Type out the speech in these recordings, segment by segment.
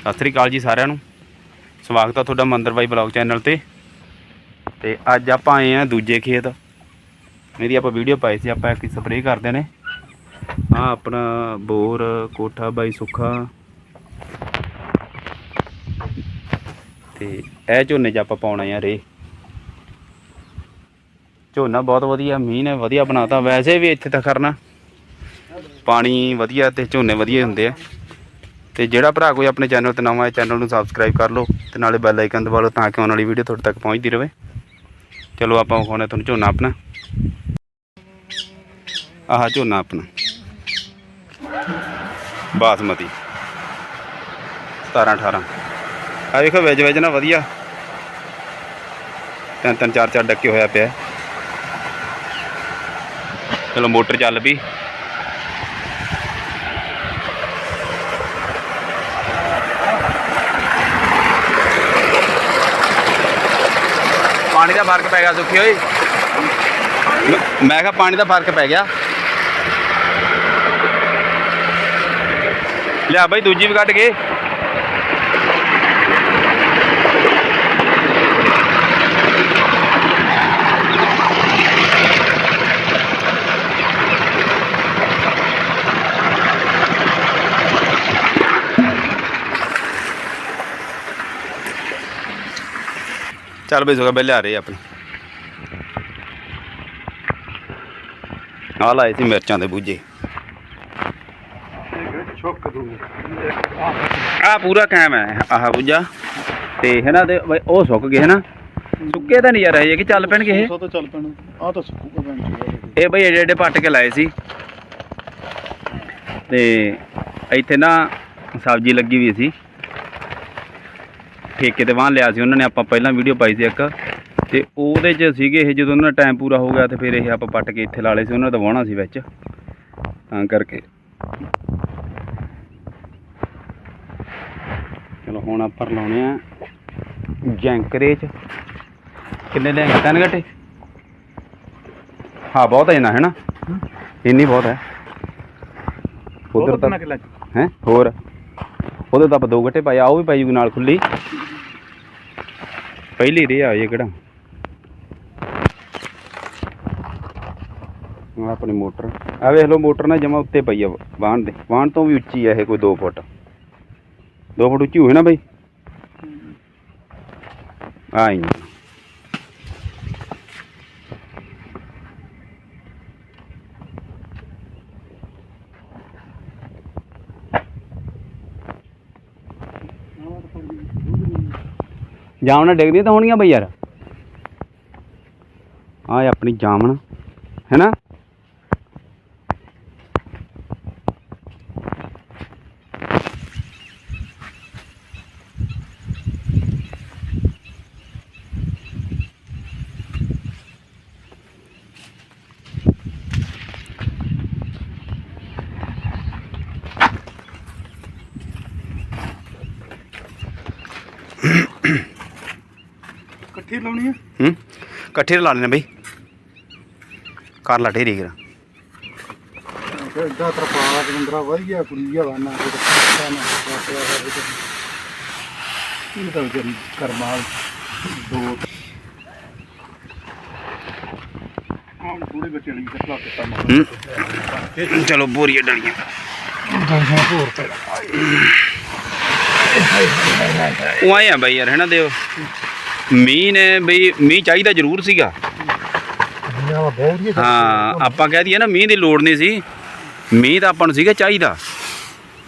ਸਤਿ ਸ੍ਰੀ ਅਕਾਲ ਜੀ ਸਾਰਿਆਂ ਨੂੰ। ਸਵਾਗਤ ਆ ਤੁਹਾਡਾ ਮੰਦਰ ਬਾਈ ਬਲੌਗ ਚੈਨਲ ਤੇ। ਤੇ ਅੱਜ ਆਪਾਂ ਆਏ ਆ ਦੂਜੇ ਖੇਤ। ਮੇਰੀ ਆਪਾਂ ਵੀਡੀਓ ਪਾਈ ਸੀ, ਆਪਾਂ ਇੱਕ ਸਪਰੇਅ ਕਰਦੇ ਨੇ। ਆ ਆਪਣਾ ਬੋਰ, ਕੋਠਾ ਬਾਈ ਸੁੱਖਾ। ਤੇ ਇਹ ਝੋਨੇ 'ਚ ਆਪਾਂ ਪਾਉਣਾ ਆ ਇਹ ਝੋਨਾ ਬਹੁਤ ਵਧੀਆ, ਮੀਂਹ ਨੇ ਵਧੀਆ ਬਣਾਤਾ। ਵੈਸੇ ਵੀ ਇੱਥੇ ਤਾਂ ਕਰਨਾ ਪਾਣੀ ਵਧੀਆ ਤੇ ਝੋਨੇ ਵਧੀਆ ਹੁੰਦੇ ਆ। ਤੇ ਜਿਹੜਾ ਭਰਾ ਕੋਈ ਆਪਣੇ ਚੈਨਲ ਤੇ ਨਵਾਂ ਹੈ, ਚੈਨਲ ਨੂੰ ਸਬਸਕ੍ਰਾਈਬ ਕਰ ਲਓ ਤੇ ਨਾਲੇ ਬੈਲ ਆਈਕਨ ਦਬਾ ਲਓ ਤਾਂ ਕਿ ਆਉਣ ਵਾਲੀ ਵੀਡੀਓ ਤੁਹਾਡੇ ਤੱਕ ਪਹੁੰਚਦੀ ਰਹੇ। ਚਲੋ ਆਪਾਂ ਵਿਖਾਉਂਦੇ ਤੁਹਾਨੂੰ ਝੋਨਾ ਆਪਣਾ। ਆਹ ਝੋਨਾ ਆਪਣਾ। ਬਾਸਮਤੀ। 17 18 ਆ ਵੇਖੋ, ਵਿੱਚ ਵਿੱਚ ਨਾ ਵਧੀਆ। ਤਿੰਨ ਤਿੰਨ, ਚਾਰ ਚਾਰ ਡੱਕੇ ਹੋਇਆ ਪਿਆ। ਚਲੋ ਮੋਟਰ ਚੱਲ ਪਈ। ਪਾਣੀ ਦਾ ਫ਼ਰਕ ਪੈ ਗਿਆ, ਸੁੱਖੀ ਓਏ। ਮੈਂ- ਮੈਂ ਕਿਹਾ ਪਾਣੀ ਦਾ ਫ਼ਰਕ ਪੈ ਗਿਆ। ਲਿਆ ਬਾਈ, ਦੂਜੀ ਵੀ ਕੱਢ ਕੇ। ਚੱਲ ਬਈ ਸੁਗਾ ਬਈ ਆ ਰਹੇ ਆਪਣੇ। ਆ ਲਾਏ ਸੀ ਮਿਰਚਾਂ ਦੇ ਬੂਝੇ। ਆ ਪੂਰਾ ਕਾਇਮ ਹੈ ਆਹ ਬੂਝਾ। ਤੇ ਦੇ ਬਈ ਉਹ ਸੁੱਕ ਗਏ ਹਨਾ ਸੁੱਕੇ ਤਾਂ ਨਹੀਂ ਯਾਰ ਇਹ ਕਿ ਚੱਲ ਪੈਣਗੇ ਇਹ? ਸੋ ਤਾਂ ਚੱਲ ਪੈਣਾ ਆ ਤਾਂ ਸੁੱਕੂਗਾ ਬੈਂਚ ਇਹ ਬਈ ਏਡੇ ਏਡੇ ਪੱਟ ਕੇ ਲਾਏ ਸੀ। ਤੇ ਇੱਥੇ ਨਾ ਸਬਜ਼ੀ ਲੱਗੀ ਵੀ ਸੀ। ਠੇਕੇ ਤੇ ਵਾਹਨ ਲਿਆ ਸੀ ਉਹਨਾਂ ਨੇ ਆਪਾਂ ਪਹਿਲਾਂ ਵੀਡੀਓ ਪਾਈ ਸੀ ਇੱਕ। ਤੇ ਉਹਦੇ 'ਚ ਸੀਗੇ ਇਹ ਜਦੋਂ ਉਹਨਾਂ ਦਾ ਟਾਈਮ ਪੂਰਾ ਹੋ ਗਿਆ ਤੇ ਫਿਰ ਇਹ ਆਪਾਂ ਪੱਟ ਕੇ ਇੱਥੇ ਲਾ ਲਏ ਸੀ ਉਹਨਾਂ ਦਾ ਵਾਹਣਾ ਸੀ ਵਿੱਚ। ਤਾਂ ਕਰਕੇ। ਚਲੋ ਹੁਣ ਆਪਾਂ ਲਾਉਣੇ ਆ ਜੈਂਕਰੇ 'ਚ। ਕਿੰਨੇ ਲੈ ਤਿੰਨ ਘੱਟੇ ਹਾਂ ਬਹੁਤ ਹੈ ਨਾ ਹੈ ਨਾ ਇੰਨੀ ਬਹੁਤ ਹੈ। ਉਧਰ ਤਾਂ ਹੈ? ਹੋਰ। ਉਧਰ ਤਾਂ ਆਪਾਂ ਦੋ ਗੱਟੇ ਪਾਏ ਆ ਉਹ ਵੀ ਪਾਈ ਜੂ ਨਾਲ ਖੁੱਲੀ। ਪਹਿਲੀ ਰੇ ਆ ਇਹ ਕਿਹੜਾ? ਆਹ ਆਪਣੀ ਮੋਟਰ। ਆ ਵੇਖ ਲਓ ਮੋਟਰ ਨਾ ਜਮਾ ਉੱਤੇ ਪਈ ਆ ਵਾਹਣ ਦੇ। ਵਾਹਣ ਤੋਂ ਵੀ ਉੱਚੀ ਆ ਇਹ ਕੋਈ 2 ਫੁੱਟ। 2 ਫੁੱਟ ਉੱਚੀ ਹੋਏ ਨਾ ਬਈ? ਆਈ। ਜਾਮਣਾ ਡਿੱਗਦੀਆਂ ਤਾਂ ਹੋਣੀਆਂ ਬਈ ਯਾਰ। ਆਹ ਆਪਣੀ ਜਾਮਣ ਹੈਨਾ ਇਕੱਠੀ ਲਾਉਣੀ ਹੈ ਹੂੰ ਇਕੱਠੇ ਲਾ ਲੈਣੇ ਬਈ ਕਰ ਲਾ ਢੇਰੀ ਕਰਾ ਤੇ ਇਦਾਂ ਤਰਪਾਲ ਜੰਦਰਾ ਵਧੀਆ ਕੁੜੀ ਆ ਵਾਨਾ ਤੇ ਪਤਾ ਨਾ ਦੋ ਹੂੰ ਮੀਂਹ ਨੇ ਬਈ ਮੀਂਹ ਚਾਹੀਦਾ ਜ਼ਰੂਰ ਸੀਗਾ। ਹੀ ਹਾਂ ਆਪਾਂ ਕਹਿ ਦਈਏ ਨਾ ਮੀਂਹ ਦੀ ਲੋੜ ਨਹੀਂ ਸੀ। ਮੀਂਹ ਤਾਂ ਆਪਾਂ ਨੂੰ ਸੀਗਾ ਚਾਹੀਦਾ।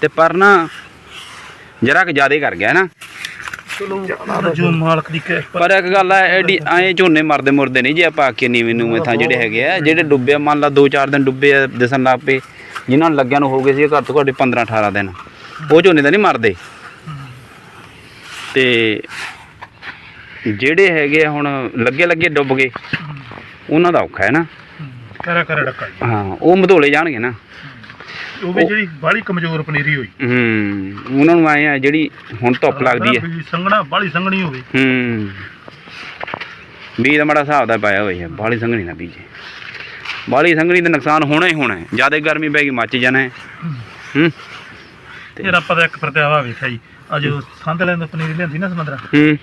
ਤੇ ਪਰ ਨਾ ਜਰਾ ਕਿ ਜ਼ਿਆਦੇ ਕਰ ਗਿਆ ਨਾ। ਚਲੋ ਜੋ ਮਾਲਕ ਦੀ ਕਿਰਪਾ ਪਰ ਇੱਕ ਗੱਲ ਐ ਐਡੀ ਐ ਝੋਨੇ ਮਰਦੇ ਮੁਰਦੇ ਨਹੀਂ ਜੇ ਆਪਾਂ ਆਖੇ ਨੀਵੇਂ ਨੂੰ ਮਥਾਂ ਜਿਹੜੇ ਹੈਗੇ ਆ ਜਿਹੜੇ ਡੁੱਬੇ ਮੰਨ ਲਾ 2-4 ਦਿਨ ਡੁੱਬੇ ਆ, ਦਿਸਣ ਲੱਗ ਪਏ ਜਿਨ੍ਹਾਂ ਨੂੰ ਲੱਗਿਆ ਨੂੰ ਹੋ ਗਏ ਸੀ ਘੱਟ ਤੋਂ ਘੱਟ 15-18 ਦਿਨ। ਉਹ ਝੋਨੇ ਤਾਂ ਨਹੀਂ ਮਰਦੇ। ਤੇ ਜਿਹੜੇ ਹੈਗੇ ਆ ਹੁਣ ਲੱਗੇ ਲੱਗੇ ਡੁੱਬ ਗਏ ਉਹਨਾਂ ਦਾ ਔਖਾ ਹੈ ਨਾ। ਕਰਾ ਕਰਾ ਡੱਕਾ ਹਾਂ ਉਹ ਮਧੋਲੇ ਜਾਣਗੇ ਨਾ। ਉਹ ਵੀ ਜਿਹੜੀ ਬਾਹਲੀ ਕਮਜ਼ੋਰ ਪਨੀਰੀ ਹੋਈ। ਹੂੰ ਉਹਨਾਂ ਨੂੰ ਆਏ ਆ ਜਿਹੜੀ ਹੁਣ ਧੁੱਪ ਲੱਗਦੀ ਹੈ। ਵੀ ਸੰਘਣਾ ਬਾਹਲੀ ਸੰਘਣੀ ਹੋਵੇ। ਹੂੰ ਬੀਜ ਦਾ ਮਾੜਾ ਹਿਸਾਬ ਦਾ ਪਾਇਆ ਹੋਇਆ ਬਾਹਲੀ ਸੰਘਣੀ ਨਾ ਬੀਜੇ। ਬਾਹਲੀ ਸੰਘਣੀ ਦਾ ਨੁਕਸਾਨ ਹੋਣਾ ਹੀ ਹੋਣਾ ਹੈ ਜ਼ਿਆਦਾ ਗਰਮੀ ਪੈ ਗਈ ਮੱਚ ਜਾਣਾ ਹੈ। ਹੂੰ। ਫਿਰ ਆਪਾਂ ਤਾਂ ਇੱਕ ਪ੍ਰਤਿਆਵਾ ਵੇਖਿਆ ਜੀ। ਅੱਜ ਸੰਧ ਲੈਣ ਤੋਂ ਪਨੀਰੀ ਲਿਆਂਦੀ ਨਾ ਸਮੰਦਰਾ। ਹੂੰ।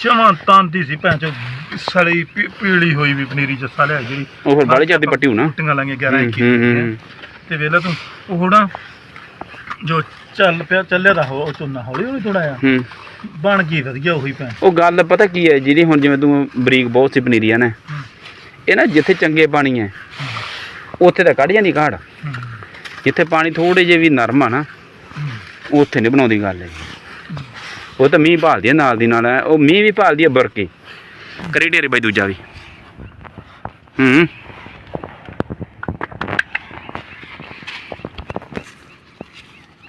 ਜਮਾਂ ਤਾਂਦੀ ਸੀ ਭੈਣ ਚੋ ਸੜੀ ਪੀ- ਪੀਲੀ ਹੋਈ ਵੀ ਪਨੀਰੀ ਜੱਸਾ ਲਿਆ ਜਿਹੜੀ ਉਹ ਫਿਰ ਬਾਲੀ ਚੜਦੀ ਪੱਟੀ ਹੋਣਾ ਟੀਆਂ ਲਾਂਗੇ 11 ਹੂੰ, 21 ਹੂੰ, ਹੂੰ। ਤੇ ਵੇਲਾ ਤੂੰ ਉਹ ਨਾ ਜੋ ਚੱਲ ਪਿਆ ਚੱਲਿਆ ਦਾ ਹੋ ਚੁੰਨਾ ਹੌਲੀ ਹੌਲੀ ਥੋੜਾ ਆ ਹੂੰ। ਬਣ ਗਈ ਵਧੀਆ ਉਹੀ ਭੈਣ। ਉਹ ਗੱਲ ਪਤਾ ਕੀ ਹੈ ਜਿਹੜੀ ਹੁਣ ਜਿਵੇਂ ਤੂੰ ਬਰੀਕ ਬਹੁਤ ਸੀ ਪਨੀਰੀ ਆ ਨਾ ਇਹ ਨਾ ਜਿੱਥੇ ਚੰਗੇ ਪਾਣੀ ਹੈ ਉੱਥੇ ਤਾਂ ਕੱਢ ਜਾਂਦੀ ਕਾੜ ਜਿੱਥੇ ਪਾਣੀ ਥੋੜੇ ਜਿਹੇ ਵੀ ਨਰਮ ਆ ਨਾ ਉੱਥੇ ਨਹੀਂ ਬਣਾਉਂਦੀ ਗੱਲ ਇਹ ਉਹ ਤਾਂ ਮੀਂਹ ਭਾਲਦੀ ਹੈ ਨਾਲ ਦੀ ਨਾਲ ਉਹ ਮੀਂਹ ਵੀ ਭਾਲਦੀ ਹੈ ਬਰਕੇ। ਕਰੀ ਢੇਰੇ ਬਾਈ ਦੂਜਾ ਵੀ। ਹੂੰ।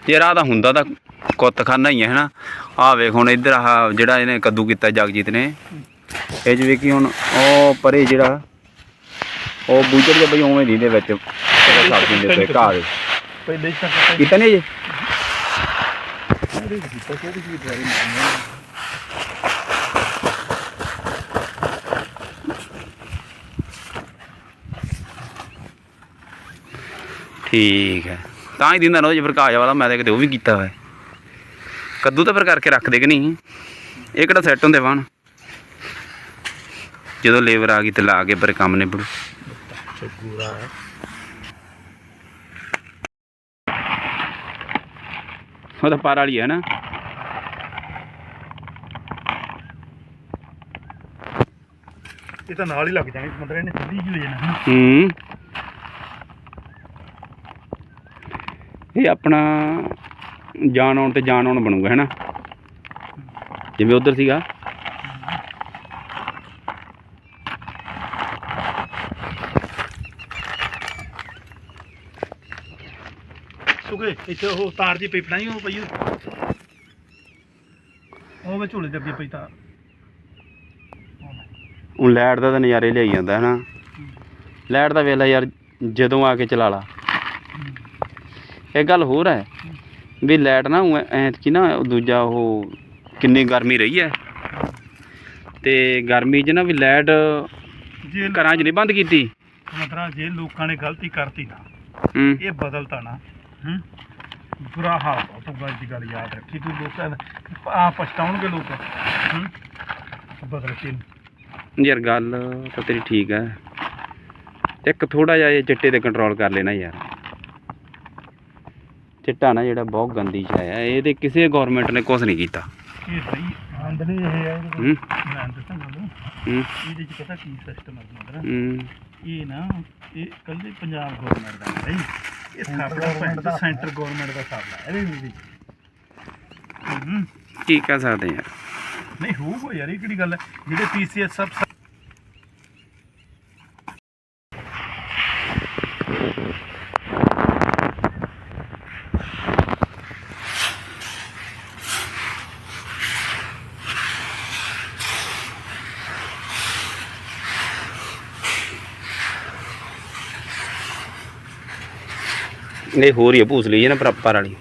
ਯਾਰ ਆਹ ਤਾਂ ਹੁੰਦਾ ਤਾਂ ਕੁੱਤਖਾਨਾ ਹੀ ਹੈ ਹਨਾ? ਆ ਵੇਖ ਹੁਣ ਇੱਧਰ ਆਹ ਜਿਹੜਾ ਇਹਨੇ ਕੱਦੂ ਕੀਤਾ ਜਗਜੀਤ ਨੇ। ਇਹ ਜਿਵੇਂ ਕਿ ਹੁਣ ਉਹ ਪਰੇ ਜਿਹੜਾ ਉਹ ਬੂਝੜ ਜਿਹਾ ਬਈ ਉਵੇਂ ਦੀ ਦੇ ਵਿੱਚ ਸੜ ਦਿੰਦੇ ਤੇ ਘਾਹ ਦੇ। ਪਹਿਲੇ ਹੀ ਕੀਤਾ ਨਹੀਂ ਜੀ ਕਿਹੜੀ ਕੀਤਾ ਕਿਹੜੀ ਚੀਜ਼ ਦਵਾਈ ਮਾਰਨੀ ਠੀਕ ਹੈ। ਤਾਂ ਹੀ ਦਿੰਦਾ ਰੋਜ਼ ਫਿਰ ਕਾਜ ਵਾਲਾ, ਮੈਂ ਤਾਂ ਕਿਤੇ ਉਹ ਵੀ ਕੀਤਾ ਹੋਇਆ। ਕੱਦੂ ਤਾਂ ਫਿਰ ਕਰਕੇ ਰੱਖਦੇ ਕਿ ਨਹੀਂ? ਇਹ ਕਿਹੜਾ ਸੈੱਟ ਹੁੰਦੇ ਵਾਣ ਜਦੋਂ ਲੇਬਰ ਆ ਗਈ ਤੇ ਲਾ ਕੇ ਫਿਰ ਕੰਮ ਨਿਬੜੂ। ਚੱਗੂਰਾ ਉਹ ਤਾਂ ਪਾਰ ਵਾਲੀ ਹੈ ਨਾ। ਇਹ ਤਾਂ ਨਾਲ ਹੀ ਲੱਗ ਜਾਣੀ ਸਮੁੰਦਰ ਇਹਨੇ ਸਿੱਧੀ ਜਿਹੀ ਹੋ ਜਾਣਾ। ਹੂੰ ਇਹ ਆਪਣਾ ਜਾਣ ਆਉਣ ਤੇ ਜਾਣ ਆਉਣ ਬਣੂਗਾ ਹੈਨਾ ਜਿਵੇਂ ਉਧਰ ਸੀਗਾ ਸੁਗੇ ਇੱਥੇ ਉਹ ਤਾਰ ਜੀ ਪੀਪਣਾ ਹੀ ਉਹ ਪਈ ਉਹ ਵਿੱਚ ਝੋਲੇ ਦੇ ਅੱਗੇ ਪਈ ਤਾਰ। ਉਹ ਲਾਈਟ ਦਾ ਤਾਂ ਨਜ਼ਾਰੇ ਲਿਆਈ ਜਾਂਦਾ ਹੈਨਾ ਲਾਈਟ ਦਾ ਵੇਲਾ ਯਾਰ ਜਦੋਂ ਆ ਕੇ ਚਲਾ ਲਾ। ਇਹ ਗੱਲ ਹੋਰ ਹੈ ਵੀ ਲਾਈਟ ਨਾ ਐ ਕਿ ਨਾ ਉਹ ਦੂਜਾ ਉਹ ਕਿੰਨੀ ਗਰਮੀ ਰਹੀ ਹੈ। ਤੇ ਗਰਮੀ 'ਚ ਨਾ ਵੀ ਲਾਈਟ ਜੇ ਘਰਾਂ 'ਚ ਨਹੀਂ ਬੰਦ ਕੀਤੀ। ਮਤਲਬ ਜੇ ਲੋਕਾਂ ਨੇ ਗਲਤੀ ਕਰਤੀ ਨਾ ਇਹ ਬਦਲਤਾ ਨਾ। ਹੂੰ। ਬੁਰਾ ਹਾਲ ਆ, ਤੂੰ ਗੱਲ ਦੀ ਗੱਲ ਯਾਦ ਰੱਖੀ ਤੂੰ ਲੋਕਾਂ ਆ ਪਛਤਾਉਣਗੇ ਲੋਕ ਹੂੰ? ਬਦਲ ਕੇ। ਯਾਰ ਗੱਲ ਤਾਂ ਤੇਰੀ ਠੀਕ ਹੈ ਇੱਕ ਥੋੜਾ ਜਿਹਾ ਇਹ ਚਿੱਟੇ ਤੇ ਕੰਟਰੋਲ ਕਰ ਲੈਣਾ ਯਾਰ। ਚਿੱਟਾ ਨਾ ਜਿਹੜਾ ਬਹੁਤ ਗੰਦੀ ਛਾਇਆ ਇਹਦੇ ਕਿਸੇ ਗਵਰਨਮੈਂਟ ਨੇ ਕੁਝ ਨਹੀਂ ਕੀਤਾ। ਇਹ ਸਹੀ ਆਂਦਣੀ ਇਹ ਹੈ। ਹੂੰ ਮੈਂ ਦੱਸਾਂ ਤੁਹਾਨੂੰ ਹੂੰ। ਇਹਦੇ ਚ ਪਤਾ ਕੀ ਸਿਸਟਮ ਹੈ ਮਤਲਬ। ਹੂੰ। ਇਹ ਨਾ ਇਹ ਕੱਲੇ ਪੰਜਾਬ ਗਵਰਨਮੈਂਟ ਦਾ ਨਹੀਂ ਇਹ ਸਾਡਾ ਪਿੰਡ ਸੈਂਟਰ ਗਵਰਨਮੈਂਟ ਦਾ ਸਾਡਾ ਇਹਦੇ ਵਿੱਚ ਹੂੰ। ਕੀ ਕਹਿ ਸਕਦੇ ਯਾਰ ਨਹੀਂ ਹੋਊਗਾ ਯਾਰ ਇਹ ਕਿਹੜੀ ਗੱਲ ਹੈ? ਜਿਹੜੇ ਪੀਸੀਐਸ ਸਭ ਇਹ ਹੋਰ ਹੀ ਆ ਭੂਸਲੀ ਜੀ ਨਾ ਪ੍ਰੋਪਰ ਵਾਲੀ।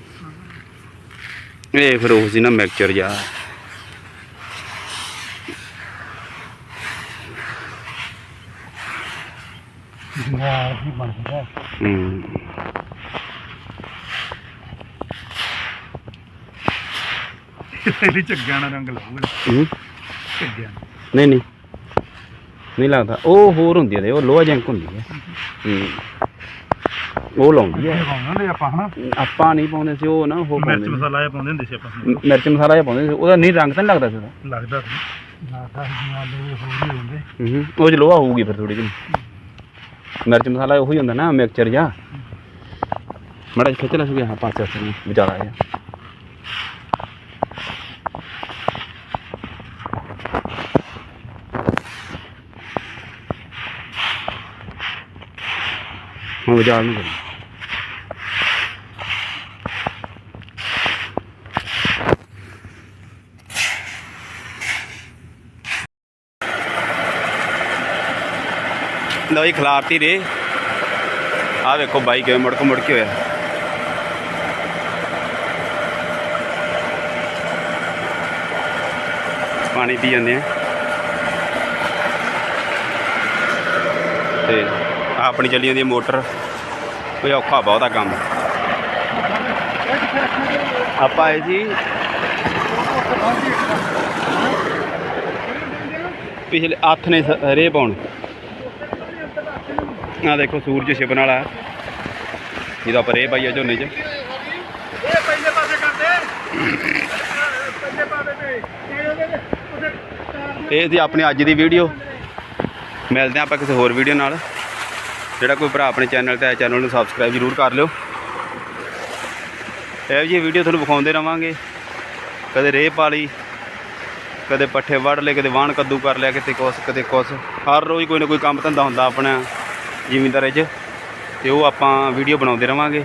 ਇਹ ਫਿਰ ਉਹ ਸੀ ਨਾ ਮਿਕਸਚਰ ਜਾ ਨਾਲ ਹੀ। ਬਣਦਾ ਹੂੰ ਇਹਦੇ ਝੱਗਿਆਂ ਨਾਲ ਰੰਗ ਲਾਊਗਾ ਹੂੰ। ਝੱਗਿਆਂ ਨਹੀਂ ਨਹੀਂ। ਨਹੀਂ ਲੱਗਦਾ। ਉਹ ਹੋਰ ਹੁੰਦੀ ਹੈ ਉਹ ਲੋਹਾ ਜੰਕ ਹੁੰਦੀ ਹੈ ਹੂੰ। ਉਹ ਲਾਉਂਦੀ ਪਾਉਂਦੇ ਆਪਾਂ ਹਨਾ? ਆਪਾਂ ਨਹੀਂ ਪਾਉਂਦੇ ਸੀ ਉਹ ਨਾ ਉਹ ਮਿਰਚ ਪਾਉਂਦੇ। ਮਸਾਲਾ ਇਹ ਪਾਉਂਦੇ ਹੁੰਦੇ ਸੀ ਆਪਾਂ। ਮਿਰਚ ਮਸਾਲਾ ਜਿਹਾ ਪਾਉਂਦੇ ਸੀ। ਉਹਦਾ ਨਹੀਂ ਰੰਗ ਤਾਂ ਨਹੀਂ ਲੱਗਦਾ ਸੀ ਉਹਦਾ। ਲੱਗਦਾ ਸੀ। ਲੱਗਦਾ ਸੀ ਨਾਲ ਉਹ ਹੋਰ ਹੀ ਹੁੰਦੇ। ਹੂੰ ਉਹ ਚ ਲੋਹਾ ਹੋਊਗੀ ਫਿਰ ਥੋੜੀ ਜਿਹੀ। ਮਿਰਚ ਮਸਾਲਾ ਉਹੀ ਹੁੰਦਾ ਨਾ ਮਿਕਸਚਰ ਜਾ ਮੜਾ ਖਿੱਚ ਲੈ ਸੁਗੇ ਹਾਂ ਪਾਸੇ ਪਾਸੇ ਨੂੰ ਵਿਚਾਰਾ ਜਿਹਾ। ਹੁਣ ਵਿਚਾਰ ਨੂੰ ਕਰੀ ਲਓ ਜੀ, ਖਿਲਾਰਤੀ ਰੇ ਆ ਵੇਖੋ ਬਾਈ ਕਿਵੇਂ ਮੁੜਕ ਮੁੜ ਕੇ ਹੋਇਆ। ਪਾਣੀ ਪੀ ਜਾਂਦੇ ਆ। ਤੇ ਆਪਣੀ ਚੱਲੀ ਜਾਂਦੀ ਮੋਟਰ। ਕੋਈ ਔਖਾ ਬਹੁਤਾ ਕੰਮ ਆਪਾਂ ਆਏ ਜੀ ਪਿਛਲੇ ਹੱਥ ਨੇ ਸ- ਰੇ ਪਾਉਣ। ਆ ਦੇਖੋ ਸੂਰਜ ਛਿਪਣ ਵਾਲਾ। ਹੈ। ਜਿਹਦਾ ਆਪਾਂ ਰੇ ਪਾਈਆ ਝੋਨੇ 'ਚ। ਇਹ ਪਹਿਲੇ ਪਾਸੇ ਕਰਦੇ ਪਹਿਲੇ ਪਾਸੇ ਤੇ ਇਹ ਇਹ ਸੀ ਆਪਣੀ ਅੱਜ ਦੀ ਵੀਡੀਓ ਮਿਲਦੇ ਹਾਂ ਆਪਾਂ ਕਿਸੇ ਹੋਰ ਵੀਡੀਓ ਨਾਲ। ਜਿਹੜਾ ਕੋਈ ਭਰਾ ਆਪਣੇ ਚੈਨਲ ਤੇ ਹੈ ਚੈਨਲ ਨੂੰ ਸਬਸਕ੍ਰਾਈਬ ਜ਼ਰੂਰ ਕਰ ਲਿਓ। ਇਹੋ ਜਿਹੀ ਵੀਡੀਓ ਤੁਹਾਨੂੰ ਵਿਖਾਉਂਦੇ ਰਵਾਂਗੇ। ਕਦੇ ਰੇਹ ਪਾ ਲਈ ਕਦੇ ਪੱਠੇ ਵੜ ਲਏ, ਕਦੇ ਵਾਹਣ ਕੱਦੂ ਕਰ ਲਿਆ, ਕਿਤੇ ਕੁਛ, ਕਦੇ ਕੁਛ। ਹਰ ਰੋਜ਼ ਕੋਈ ਨਾ ਕੋਈ ਕੰਮ ਧੰਦਾ ਹੁੰਦਾ ਆਪਣਾ ਜ਼ਿਮੀਂਦਾਰੇ 'ਚ, ਤੇ ਉਹ ਆਪਾਂ ਵੀਡੀਓ ਬਣਾਉਂਦੇ ਰਵਾਂਗੇ।